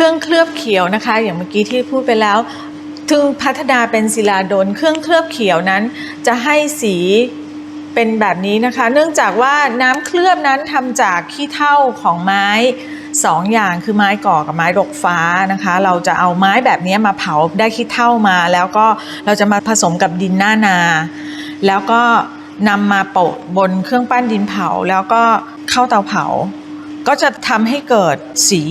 รื่องเคลือบเขียวนะคะ อย่างเมื่อกี้ที่พูดไปแล้วถึงพัฒนาเป็นศิลาดลเครื่องเคลือบเขียวนั้น จะให้สีเป็นแบบนี้นะคะ เนื่องจากว่าน้ำเคลือบนั้นทำจากขี้เถ้าของไม้สองอย่างคือไม้ก่อกับไม้ดอกฟ้านะคะ เราจะเอาไม้แบบนี้มาเผาได้ขี้เถ้ามา แล้วก็เราจะมาผสมกับดินหน้านา แล้วก็นำมาโปะบนเครื่องปั้นดินเผา แล้วก็เข้าเตาเผา ก็จะทำให้เกิดสี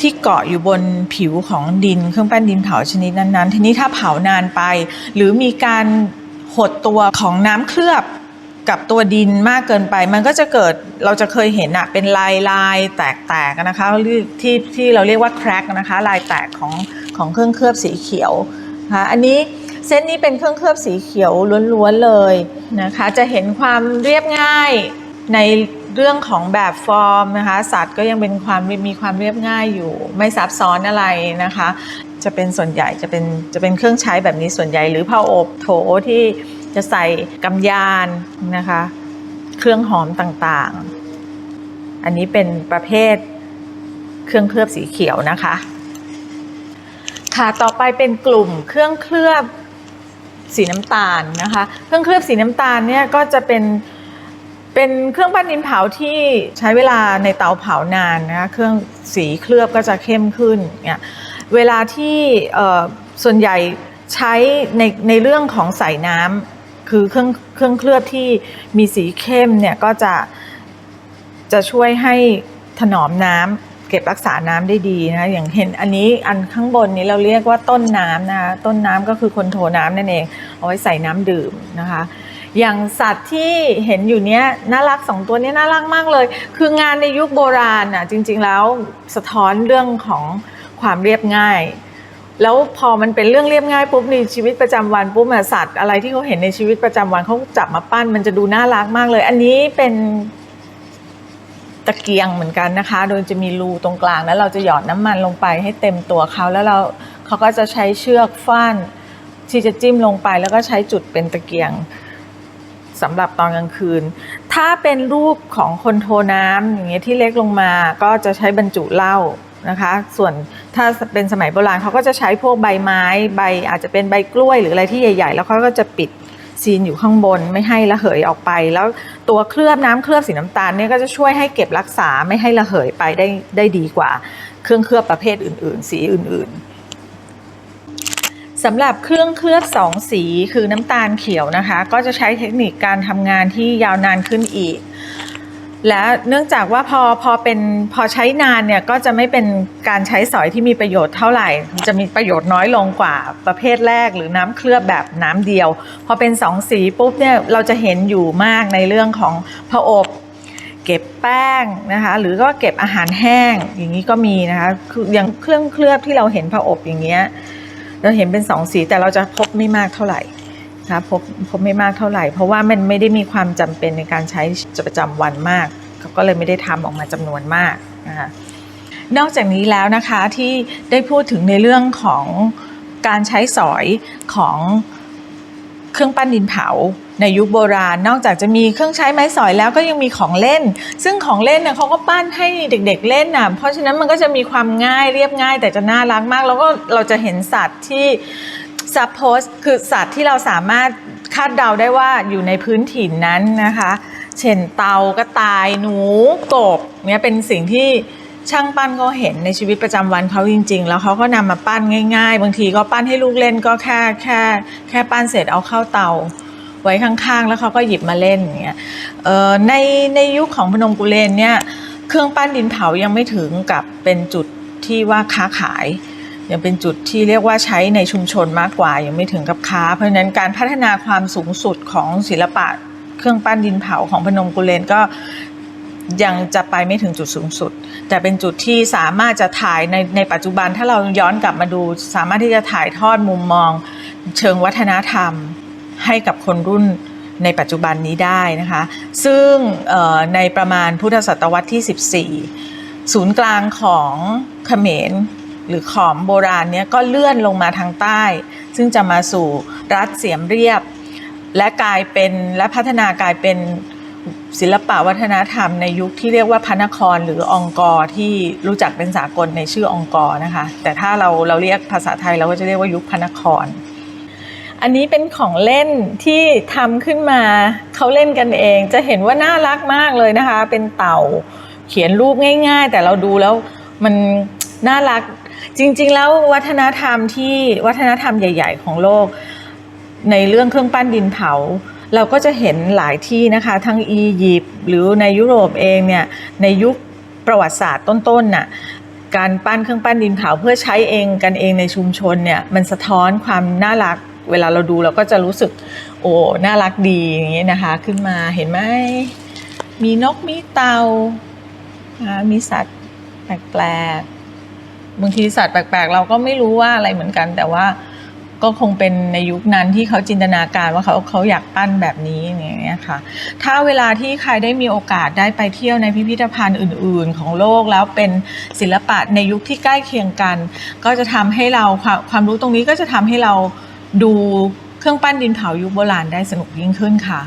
ที่เกาะอยู่บนผิวของดิน เครื่องปั้นดินเผาชนิดนั้นๆ ทีนี้ถ้าเผานานไป หรือมีการหดตัวของน้ำเคลือบกับตัวดินมากเกินไป มันก็จะเกิดเราจะเคยเห็นอะเป็นลายลายแตกๆนะคะที่ที่เราเรียกว่าแครกนะคะลายแตกของของเครื่องเคลือบสีเขียวนะคะอันนี้เส้นนี้เป็นเครื่องเคลือบสีเขียวล้วนๆเลยนะคะ จะเห็นความเรียบง่ายใน เรื่องของแบบฟอร์มนะคะสัตว์ก็ยังเป็นความมีความเรียบง่ายอยู่ ไม่ซับซ้อนอะไรนะคะ จะเป็นส่วนใหญ่จะเป็นจะเป็นเครื่องใช้แบบนี้ส่วนใหญ่ หรือผ้าอบโถที่จะใส่กำยานนะคะ เครื่องหอมต่างๆ อันนี้เป็นประเภทเครื่องเคลือบสีเขียวนะคะ ค่ะต่อไปเป็นกลุ่มเครื่องเคลือบสีน้ำตาลนะคะ เครื่องเคลือบสีน้ำตาลเนี่ยก็จะเป็น เป็นเครื่องปั้นดินเผาที่ใช้เวลาในเตาเผานานนะคะเครื่องสีเคลือบก็จะเข้มขึ้นเนี่ยเวลาที่ส่วนใหญ่ใช้ในในเรื่องของใส่น้ำคือเครื่องเครื่องเคลือบที่มีสีเข้มเนี่ยก็จะจะช่วยให้ถนอมน้ำเก็บรักษาน้ำได้ดีนะอย่างเห็นอันนี้อันข้างบนนี้เราเรียกว่าต้นน้ำนะคะต้นน้ำก็คือคนโทน้ำนั่นเองเอาไว้ใส่น้ำดื่มนะคะ อย่างสัตว์ที่เห็นอยู่เนี้ยน่ารักสองตัวนี้น่ารักมากเลย คืองานในยุคโบราณอะจริง ๆ แล้วสะท้อนเรื่องของความเรียบง่าย แล้วพอมันเป็นเรื่องเรียบง่ายปุ๊บในชีวิตประจำวันปุ๊บอะสัตว์อะไรที่เขาเห็นในชีวิตประจำวันเขาจับมาปั้นมันจะดูน่ารักมากเลย อันนี้เป็นตะเกียงเหมือนกันนะคะ โดยจะมีรูตรงกลางแล้วเราจะหยอดน้ำมันลงไปให้เต็มตัวเขาแล้วเราเขาก็จะใช้เชือกฟ้านที่จะจิ้มลงไปแล้วก็ใช้จุดเป็นตะเกียง สำหรับตอนกลางคืน ถ้าเป็นรูปของคนโทน้ำอย่างเงี้ยที่เล็กลงมาก็จะใช้บรรจุเหล้านะคะ ส่วนถ้าเป็นสมัยโบราณเขาก็จะใช้พวกใบไม้ใบอาจจะเป็นใบกล้วยหรืออะไรที่ใหญ่ ๆ แล้วเขาก็จะปิดซีนอยู่ข้างบนไม่ให้ระเหยออกไป แล้วตัวเคลือบน้ำเคลือบสีน้ำตาลเนี่ยก็จะช่วยให้เก็บรักษาไม่ให้ระเหยไปได้ได้ดีกว่า เครื่องเคลือบประเภทอื่น ๆ สีอื่น ๆ สำหรับเครื่องเคลือบสองสีคือน้ำตาลเขียวนะคะ ก็จะใช้เทคนิคการทำงานที่ยาวนานขึ้นอีก และเนื่องจากว่าพอพอเป็นพอใช้นานเนี่ยก็จะไม่เป็นการใช้สอยที่มีประโยชน์เท่าไหร่ จะมีประโยชน์น้อยลงกว่าประเภทแรก หรือน้ำเคลือบแบบน้ำเดียว พอเป็นสองสีปุ๊บเนี่ยเราจะเห็นอยู่มากในเรื่องของผอบเก็บแป้งนะคะ หรือก็เก็บอาหารแห้งอย่างนี้ก็มีนะคะคืออย่างเครื่องเคลือบที่เราเห็นผอบอย่างเงี้ย เราเห็นเป็นสองสีแต่เราจะพบไม่มากเท่าไหร่นะพบพบไม่มากเท่าไหร่ เพราะว่ามันไม่ได้มีความจำเป็นในการใช้ประจำวันมากเขาก็เลยไม่ได้ทำออกมาจำนวนมากนะคะนอกจากนี้แล้วนะคะที่ได้พูดถึงในเรื่องของการใช้สอยของ เครื่องปั้นดินเผา ในยุคโบราณ นอกจากจะมีเครื่องใช้ไม้สอยแล้วก็ยังมีของเล่น ซึ่งของเล่นเนี่ยเขาก็ปั้นให้เด็ก ๆ เล่นน่ะเพราะฉะนั้นมันก็จะมีความง่ายเรียบง่าย แต่จะน่ารักมาก แล้วก็เราจะเห็นสัตว์ที่ suppose คือสัตว์ที่เราสามารถคาดเดาได้ว่าอยู่ในพื้นถิ่นนั้นนะคะ เช่นเตากระต่ายหนูกบเนี่ยเป็นสิ่งที่ ช่างปั้นเขาเห็นในชีวิตประจำวันเขาจริง ๆ แล้วเขาก็นำมาปั้นง่าย ๆ บางทีก็ปั้นให้ลูกเล่นก็แค่แค่แค่ปั้นเสร็จเอาเข้าเตาไว้ข้างๆ แล้วเขาก็หยิบมาเล่นอย่างเงี้ยเอ่อในในยุคของพนมกุเลนเนี่ยเครื่องปั้นดินเผายังไม่ถึงกับเป็นจุดที่ว่าค้าขาย ยังเป็นจุดที่เรียกว่าใช้ในชุมชนมากกว่า ยังไม่ถึงกับค้า เพราะฉะนั้นการพัฒนาความสูงสุดของศิลปะเครื่องปั้นดินเผาของพนมกุเลนก็ ยังจะไปไม่ถึงจุดสูงสุด แต่เป็นจุดที่สามารถจะถ่ายในในปัจจุบันถ้าเราย้อนกลับมาดู สามารถที่จะถ่ายทอดมุมมอง เชิงวัฒนธรรมให้กับคนรุ่นในปัจจุบันนี้ได้นะคะ ซึ่งในประมาณพุทธศตวรรษที่ 14 ศูนย์กลางของเขมรหรือขอมโบราณเนี้ยก็เลื่อนลงมาทางใต้ ซึ่งจะมาสู่รัฐเสียมเรียบ และกลายเป็นและพัฒนากลายเป็น ศิลปะวัฒนธรรมในยุคที่เรียกว่าพระนครหรือองกรที่รู้จักเป็นสากลในชื่อองกรนะคะ แต่ถ้าเราเราเรียกภาษาไทยเราก็จะเรียกว่ายุคพระนคร อันนี้เป็นของเล่นที่ทำขึ้นมาเขาเล่นกันเอง จะเห็นว่าน่ารักมากเลยนะคะ เป็นเต่าเขียนรูปง่าย ๆ แต่เราดูแล้วมันน่ารักจริง ๆ แล้ววัฒนธรรมที่วัฒนธรรมใหญ่ ๆ ของโลก ในเรื่องเครื่องปั้นดินเผา เราก็จะเห็นหลายที่นะคะ ทั้งอียิปต์หรือในยุโรปเองเนี่ยในยุคประวัติศาสตร์ต้นๆน่ะการปั้นเครื่องปั้นดินเผาเพื่อใช้เองกันเองในชุมชนเนี่ยมันสะท้อนความน่ารัก เวลาเราดูเราก็จะรู้สึกโอ้น่ารักดีอย่างนี้นะคะ ขึ้นมาเห็นไหมมีนกมีเตามีสัตว์แปลกๆบางทีสัตว์แปลกๆ เราก็ไม่รู้ว่าอะไรเหมือนกันแต่ว่า ก็คงเป็นในยุคนั้นที่เขาจินตนาการว่าเขาเขาอยากปั้นแบบนี้อย่างเงี้ยค่ะ ถ้าเวลาที่ใครได้มีโอกาสได้ไปเที่ยวในพิพิธภัณฑ์อื่น ๆ ของโลกแล้วเป็นศิลปะในยุคที่ใกล้เคียงกัน ก็จะทำให้เราความความรู้ตรงนี้ก็จะทำให้เราดูเครื่องปั้นดินเผายุคโบราณได้สนุกยิ่งขึ้นค่ะ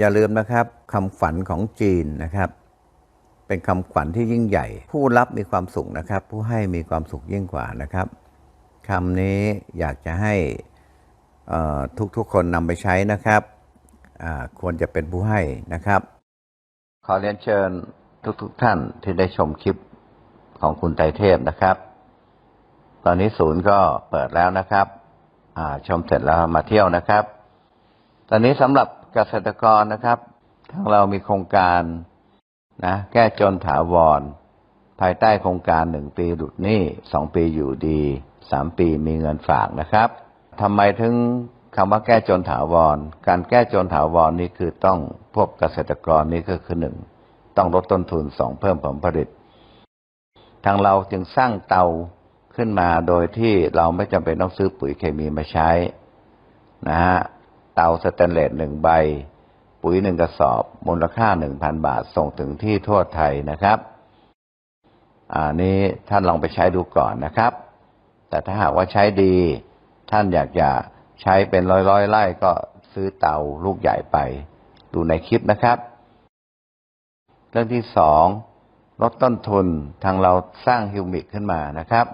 อย่าลืมนะครับคำขวัญของจีนนะครับ เป็นคำขวัญที่ยิ่งใหญ่ ผู้รับมีความสุขนะครับ ผู้ให้มีความสุขยิ่งกว่านะครับ คำนี้อยากจะให้ทุกๆคนนำไปใช้นะครับ ควรจะเป็นผู้ให้นะครับ ขอเรียนเชิญทุกๆท่านที่ได้ชมคลิปของคุณไตเทพนะครับ ตอนนี้ศูนย์ก็เปิดแล้วนะครับชมเสร็จแล้วมาเที่ยวนะครับ ตอนนี้สำหรับเกษตรกรนะครับทางเรามีโครงการนะแก้จนถาวร ภายใต้โครงการหนึ่งปีหลุดหนี้สองปีอยู่ดี สามปีมีเงินฝากนะครับทำไมถึงคำว่าแก้จนถาวร การแก้จนถาวรนี้คือต้องพวกเกษตรกรนี้ก็คือหนึ่งต้องลดต้นทุนสองเพิ่มผลผลิต ทางเราจึงสร้างเตาขึ้นมาโดยที่เราไม่จำเป็นต้องซื้อปุ๋ยเคมีมาใช้นะฮะเตาสแตนเลสหนึ่งใบ ปุ๋ยหนึ่งกระสอบ มูลค่าหนึ่งพันบาทส่งถึงที่ทั่วไทยนะครับอันนี้ท่านลองไปใช้ดูก่อนนะครับ แต่ถ้าหากว่าใช้ดี ท่านอยากจะใช้เป็นร้อยร้อยไร่ก็ซื้อเตาลูกใหญ่ไป ดูในคลิปนะครับ เรื่องที่สองลดต้นทุนทางเราสร้างฮิวมิกขึ้นมานะครับ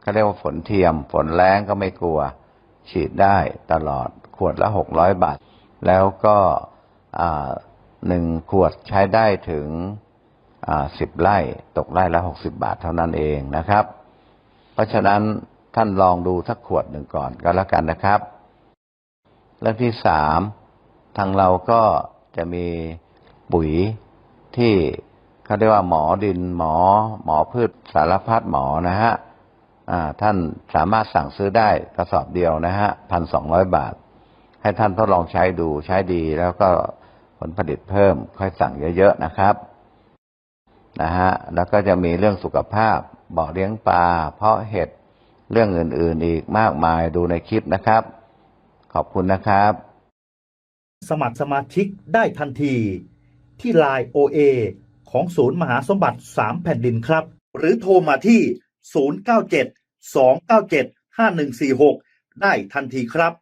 เขาเรียกว่าฝนเทียม ฝนแรงก็ไม่กลัว ฉีดได้ตลอดขวดละหกร้อยบาท แล้วก็หนึ่งขวดใช้ได้ถึงสิบไร่ ตกไร่ละหกสิบาทเท่านั้นเองนะครับ เพราะฉะนั้น ท่านลองดูสักขวดหนึ่งก่อนก็แล้วกันนะครับ เรื่องที่สามทางเราก็จะมีปุ๋ยที่เขาเรียกว่าหมอดินหมอ หมอพืชสารพัดหมอนะฮะท่านสามารถสั่งซื้อได้กระสอบเดียวนะฮะพันสองร้อยบาท ให้ท่านทดลองใช้ดูใช้ดีแล้วก็ผลผลิตเพิ่มค่อยสั่งเยอะๆนะครับนะฮะแล้วก็จะมีเรื่องสุขภาพบ่อเลี้ยงปลาเพาะเห็ด เรื่องอื่นๆอีกมากมายดูในคลิปนะครับ ขอบคุณนะครับ สมัครสมาชิกได้ทันที ที่ Line OA ของศูนย์มหาสมบัติ 3 แผ่นดินครับ หรือโทรมาที่ 097 297 5146 ได้ทันทีครับ